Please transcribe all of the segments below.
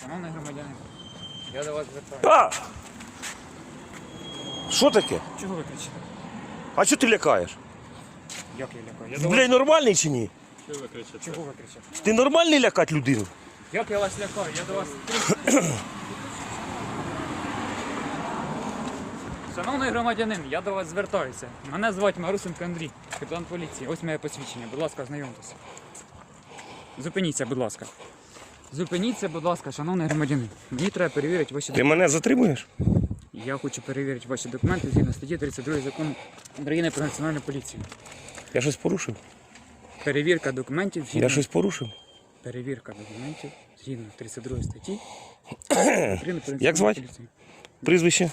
Шановний громадянин, я до вас звертаюся. А! Що таке? Чого ви кричите? А що ти лякаєш? Як я лякаю? Я до вас... Нормальний чи ні? Чого ви кричите? Чого ви кричите? Ти нормальний лякати людину? Як я вас лякаю? Я до вас... Шановний громадянин, я до вас звертаюся. Мене звати Марусенко Андрій, капітан поліції. Ось моє посвідчення. Будь ласка, ознайомтеся. Зупиніться, будь ласка. Зупиніться, будь ласка, шановний громадянин. Мені треба перевірити ваші Ти документи. мене затримуєш? Я хочу перевірити ваші документи згідно статті 32 закону України про національну поліцію. Я щось порушив? Перевірка документів згідно... Я щось порушив? Перевірка документів згідно 32 статті. України про національну Як звати? поліцію. Прізвище?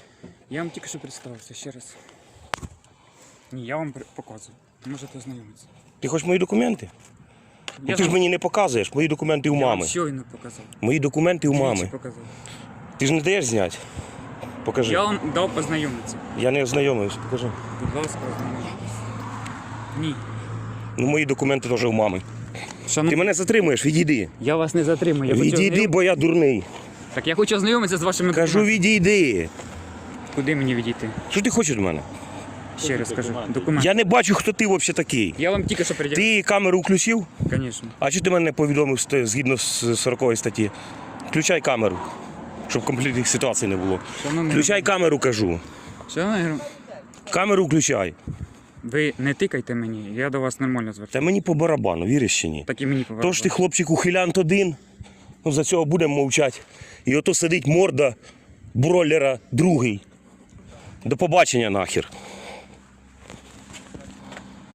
Я вам тільки що представився ще раз. Ні, я вам при- показую. Можете ознайомитися. Ти хочеш мої документи? Ну, Я ти ж мені не показуєш. Мої документи у я вам мами. щойно показав. Мої документи у Двічі мами. показав. Ти ж не даєш зняти? Покажи. Я вам дав познайомитися. Я не ознайомився, покажи. Будь ласка, ознайомитися. Ні. Ну, мої документи теж у мами. Шанов... Ти мене затримуєш, відійди. Я вас не затримую. Я хочу Відійди, ознайом- бо я дурний. Так я хочу ознайомитися з вашими Кажу, документами. відійди. Куди мені відійти? Що ти хочеш від мене? Ще раз кажу. Документи. Я не бачу, хто ти взагалі такий. Я вам тільки що приділяв. Ти камеру включив? Звісно. А чи ти мене не повідомив згідно з 40 статті? Включай камеру, щоб конфліктних ситуацій не було. Шановний Включай камеру, кажу. Шановний Камеру включай. Ви не тикайте мені, я до вас нормально звертаюся. Та мені по барабану, віриш чи ні? Так і мені То повернути. ж ти хлопчик ухилянт один, ну за цього будемо мовчати. І ото сидить морда бройлера другий. До побачення нахер.